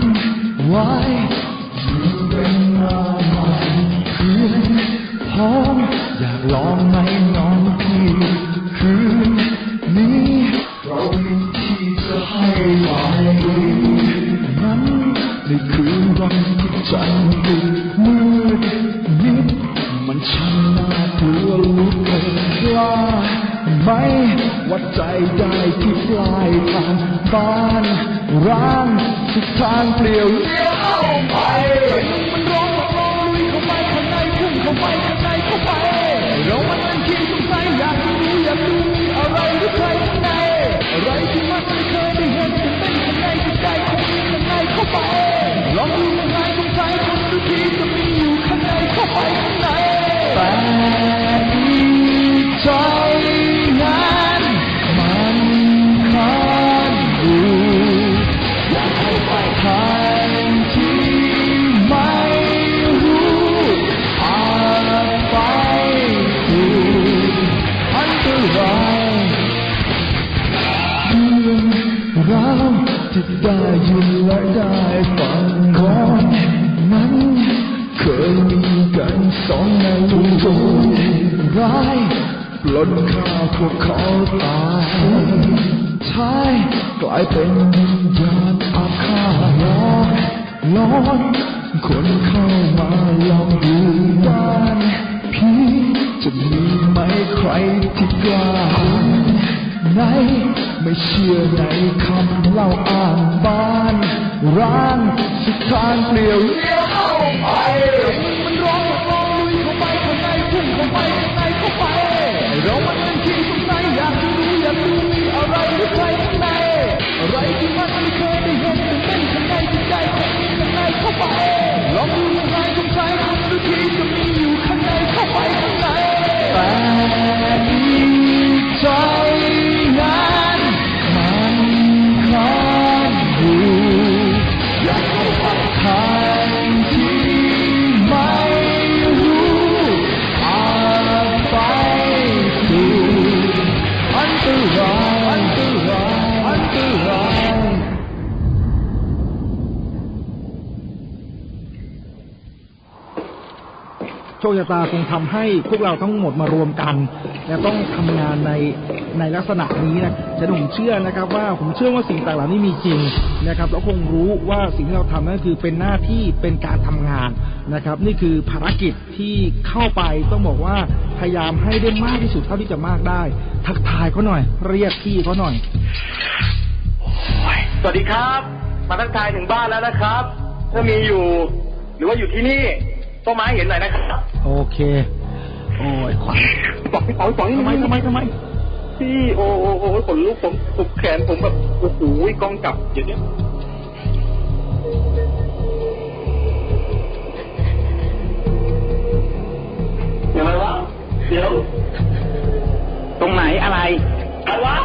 วุ่นวายยิ่เป็นมาใหม่เพื่อนพ้องอยากลองไหมน้องพี่คืนนี้เรามีที่จะให้ไหวนั้นในคืนวันที่จันทร์ดึกมืดมิดมันช่างน่ากลัวลุกเกินกล้าไหมวัดใจได้ที่ปลายทางบ้านเปลี่ยวเลี้ยวเข้า ไปมั เรื่องราที่ได้ยินและได้ฟังก่อนนั้นเคยมีกันสองในลุงโจร้ายปล้นฆ่าพวกเขาตายท้ายกลายเป็นวิญญาณอาฆาตร้อนร้อนคนเข้ามาลองดูบ้านผีจะมีไหมใครที่กล้า ไหน ไม่เชื่อในคำเล่าอ้างบ้านร้างสุดทางเปลี่ยวเลี้ยวเข้าไปมันร้องร้องลุยเข้าไปข้างในพุ่งเข้าไปข้างในเข้าไปเรามันเป็นที่สงสัยอยากจะรู้อยากดูมีอะไรหรือใครข้างในอะไรที่มันไม่เคยได้เห็นตื่นเต้นข้างในจิตใจของมีข้างในเข้าไปลองดูข้างในสงสัยคนทุกทีจะมีอยู่ข้างในเข้าไปข้างในแต่ โชคชะตาคงทำให้พวกเราทั้งหมดมารวมกัน และต้องทำงานในในลักษณะนี้นะฉันผมเชื่อนะครับ ว่าผมเชื่อว่าสิ่งต่างๆเหล่านี้มีจริงนะครับแล้วคงรู้ว่าสิ่งที่เราทำนั่นคือเป็นหน้าที่เป็นการทำงานนะครับ นี่คือภารกิจที่เข้าไปต้องบอกว่าพยายามให้ได้มากที่สุดเท่าที่จะมากได้ ทักทายเขาหน่อย เรียกพี่เขาหน่อยสวัสดีครับ มาทักทายถึงบ้านแล้วนะครับ ถ้ามีอยู่ หรือว่าอยู่ที่นี่ ต้นไม้เห็นหน่อยนะครับ โอเค โอ้ยขวัญบอกพี่ป๋องพี่ป๋องทำไมทำไมทำไมพี่โอ้โอ้โอ้ขนลุกผมสุกแขนผมแบบโอ้โหกล้องจับเดี๋ยวนี้เดี๋ยวอะไรวะเดี๋ยว ตรงไหนอะไรอะไรวะ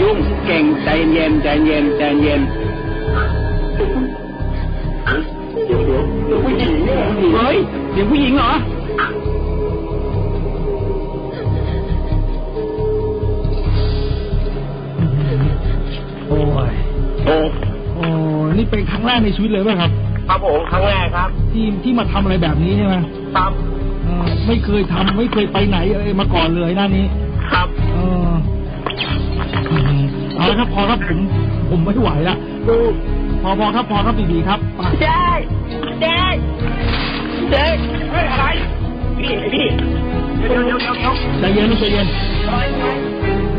ยุ่งเก่งใจเย็นใจเย็นใจเย็น เนี่ยผู้หญิงเฮ้ยเสียงผู้หญิงเหรอ โอ้ยโอ้โอ้ยนี่เป็นครั้งแรกในชีวิตเลยป่ะครับ ครับผมครั้งแรกครับ ที่ที่มาทำอะไรแบบนี้ใช่ไหมครับเออไม่เคยทำไม่เคยไปไหนอะไรมาก่อนเลยหน้านี้ ครับ เอออืมเอาละครับพอครับผมผมไม่ไหวละพอพอครับพอครับดีๆครับไปเจ๊ ใจเย็นลูกใจเย็น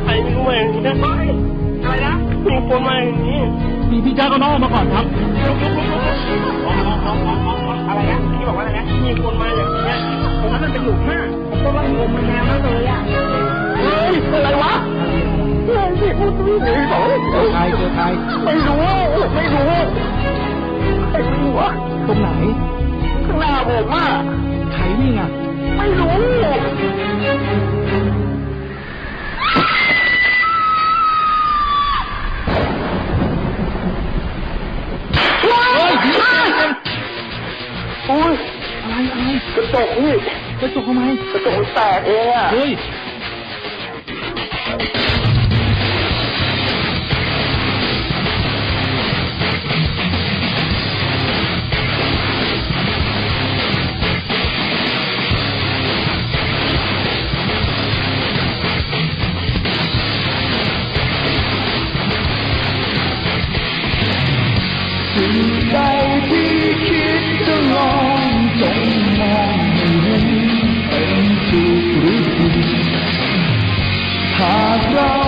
ใครไม่รู้มาอย่างนี้นะอะไรนะมีคนมาอย่างนี้พี่พี่จ้าก็น้องมาก่อนครับอะไรนะพี่บอกว่าอะไรนะมีคนมาอย่างนี้ผมนั้นมันเป็นหลุมมากผมก็ว่างมมันแนวนั้นเลยอะเฮ้ยอะไรวะเฮ้ยพี่พูดพี่หนีบอกเจอใครเจอใครไม่รู้ไม่รู้ไอ้ไม่รู้วะตรงไหนข้างหน้าผมอะใครวิ่งอะไม่รู้ โอ้ยอะไรอะไรกระจกนี่กระจกทำไมกระจกมันแตกเองอะเฮ้ยสิ่งใดที่คิด จะลองจงมองให้เห็นเป็นสุขหรือผิดหากเรา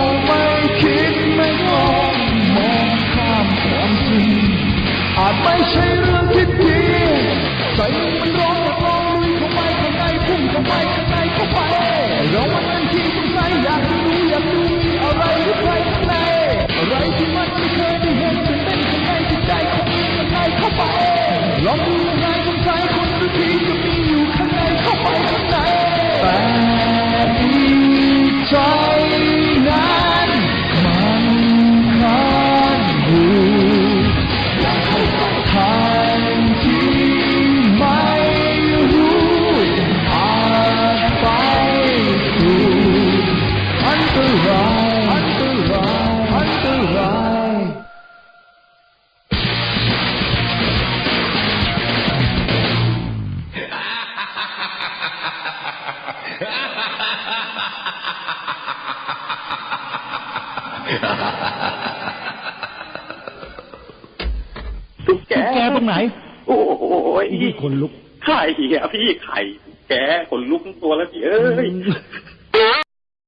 ตุ๊กแกแกตรงไหน โอ้ยพี่คนลุกไข่อะพี่ไข่ แกขนลุกทั้งตัวแล้วพี่เอ้ย